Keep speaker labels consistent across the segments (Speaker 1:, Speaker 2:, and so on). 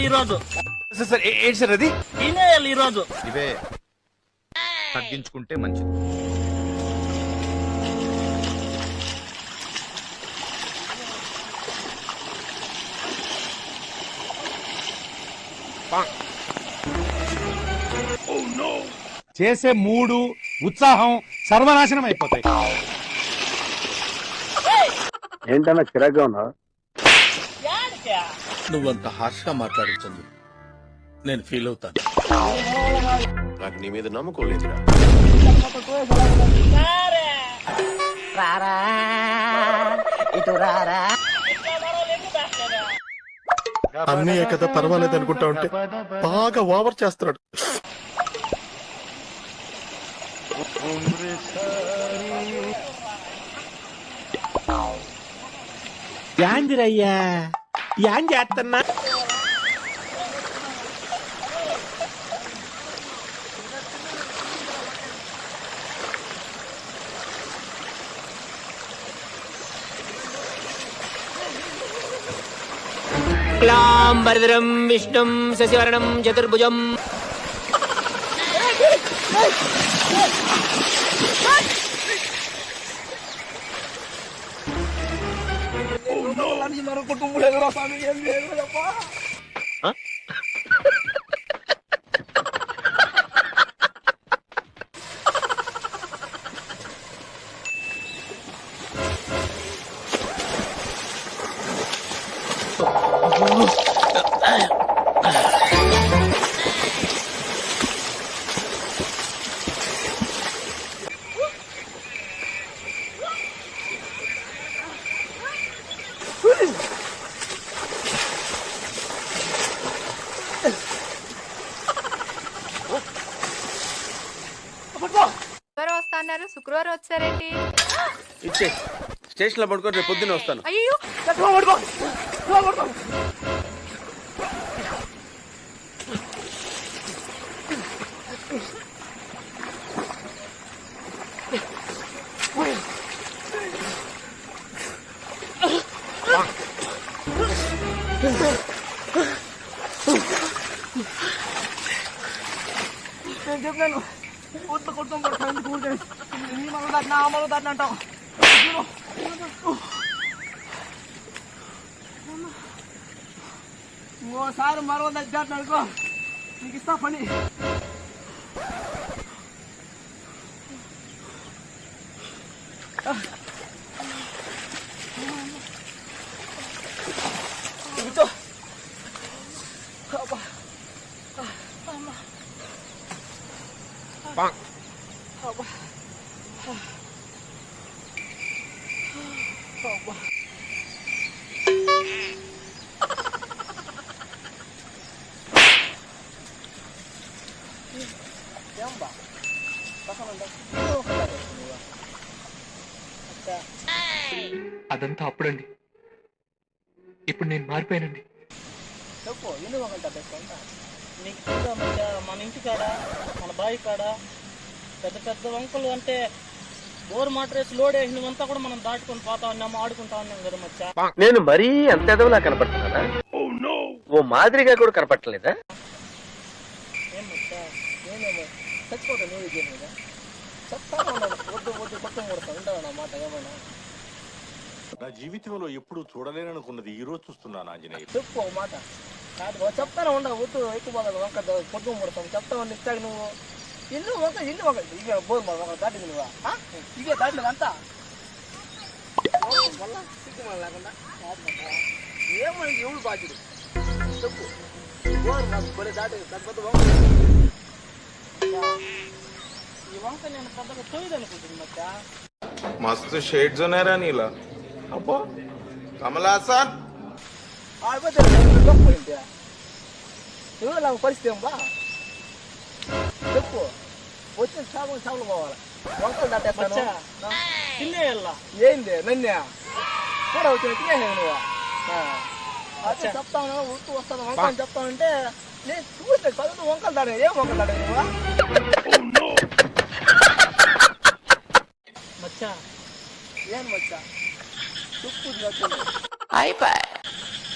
Speaker 1: తినేయాలి ఈ రోజు
Speaker 2: సార్ ఏంటి సార్ అది?
Speaker 1: తినేయాలి ఈ రోజు
Speaker 3: ఇవే తగ్గించుకుంటే మంచిది.
Speaker 4: చేసే మూడు ఉత్సాహం సర్వనాశనం అయిపోతాయి.
Speaker 5: ఏంటన్నా చిరాగ్గా ఉన్నా?
Speaker 6: నువ్వంత హార్ష్గా మాట్లాడుతుంది నేను ఫీల్ అవుతాను.
Speaker 7: నాకు నీ మీద నమ్మకం లేదురా?
Speaker 6: అన్నయ్య కదా పర్వాలేదు అనుకుంటా ఉంటే బాగా ఓవర్ చేస్తున్నాడు. యాందిరయ్యా యాన్ చేస్తున్నా
Speaker 8: క్లాంబరధరం విష్ణుం శశివర్ణం చతుర్భుజం
Speaker 9: Oh no! Lagi marang ko tumulay ng rasami yan. Ano pa? వచ్చారేంటి
Speaker 2: ఇచ్చే. స్టేషన్లో పడుకొని రేపు పొద్దున్నే వస్తాను.
Speaker 9: అయ్యో
Speaker 1: నేను చెప్పాను. కొత్త కొత్త కొడతాను కూర్చొని నీ మళ్ళీ దాటిన ఆ మళ్ళీ దాటిన అంటావు. ఇంకోసారి మరో దాటిన అనుకో నీకు ఇస్తా పని. Ah. అబ్బా అబ్బా ఏంబా పక్కన
Speaker 10: అదంతా అప్పుడండి. ఇప్పుడు నేను మారిపోయానండి.
Speaker 1: చెప్పు ఎన్ని వంగంట నీకు మధ్య మన ఇంటి కాడ మన బావి కాడ పెద్ద పెద్ద వంకలు అంటే బోర్ మాట్రేసి లోడ్ వేసినవంతా కూడా మనం దాటుకొని పోతా ఉన్నాము ఆడుకుంటా ఉన్నాం కదా మచ్చ.
Speaker 5: నేను మరీ అంత ఎదవలా కనపడుతున్నానా? ఓ మాదిరిగా కూడా కనపడలేదా
Speaker 1: ఏం మచ్చ? నేనేమో చచ్చిపోతా నువ్వు ఇది మీద. చెప్తాను ఉన్నాను. వద్దు వద్దు కొత్త కొడతా. ఉంటావు నా మాట? ఏమైనా?
Speaker 7: నా జీవితంలో ఎప్పుడు చూడలేననుకున్నది ఈ రోజు చూస్తున్నాను ఆంజనేయ.
Speaker 1: చెప్పు ఒక మాట. కాదు చెప్తానే ఉండవు వద్దు ఎక్కువ బాగా వంక పొద్దు ముడతాం చెప్తావు ఇస్తాడు నువ్వు. ఇల్లు ఒక ఇల్లు ఒక. ఇక బోర్ మా ఒక దాటింది నువ్వు ఇక ఇవే దాటినది అంతా? మళ్ళా సిక్కు లేకుండా ఏమని ఎవడు బాధ్యుడు చెప్పు బోర్ నాకు బలి దాటి పెద్ద వంక ఈ వంక నేను పెద్దగా తొయ్యదు అనుకుంటుంది మచ్చా
Speaker 3: మస్తు షేడ్స్ ఉన్నారా నీలా. అబ్బో కమలాసన్
Speaker 1: ఆడిపోతే నాకు పరిస్థితి ఏం బా చెప్పు వచ్చిన చేపలు చేపలు పోవాలి వంకలు దాటేస్తాను ఏంది నన్నే కూడా వచ్చిన తినేసాను నువ్వు చెప్తాను ఉత్తు వస్తాను వంక అని చెప్తానంటే నేను చూస్తే చదువు వంకలు దాడే ఏం వంకలు దాడే నువ్వు మచ్చా ఏం మచ్చా చెప్పు అయిపోయి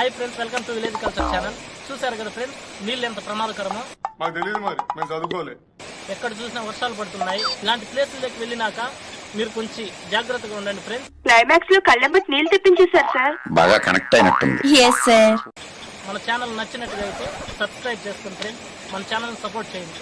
Speaker 11: hi friends welcome to village culture channel చూసారు కదా ఫ్రెండ్స్ నీళ్ళు ఎంత ప్రమాదకరమో?
Speaker 12: మాకు తెలియదు మరి మేము చదువుకోలే.
Speaker 11: ఎక్కడ చూసినా వర్షాలు పడుతున్నాయి. ఇలాంటి ప్లేసులకి వెళ్ళినాక మీరు కొంచెం జాగ్రత్తగా ఉండండి ఫ్రెండ్స్
Speaker 9: క్లైమాక్స్లో కళ్ళెంబట్టి నీళ్ళు తెప్పించేశారు సార్
Speaker 13: బాగా కనెక్ట్ అయినట్టుంది.
Speaker 9: ఎస్ సార్
Speaker 11: మన ఛానల్ నచ్చినట్టుగా అయితే సబ్స్క్రైబ్ చేసుకోండి ఫ్రెండ్స్ మన ఛానల్ సపోర్ట్ చేయండి.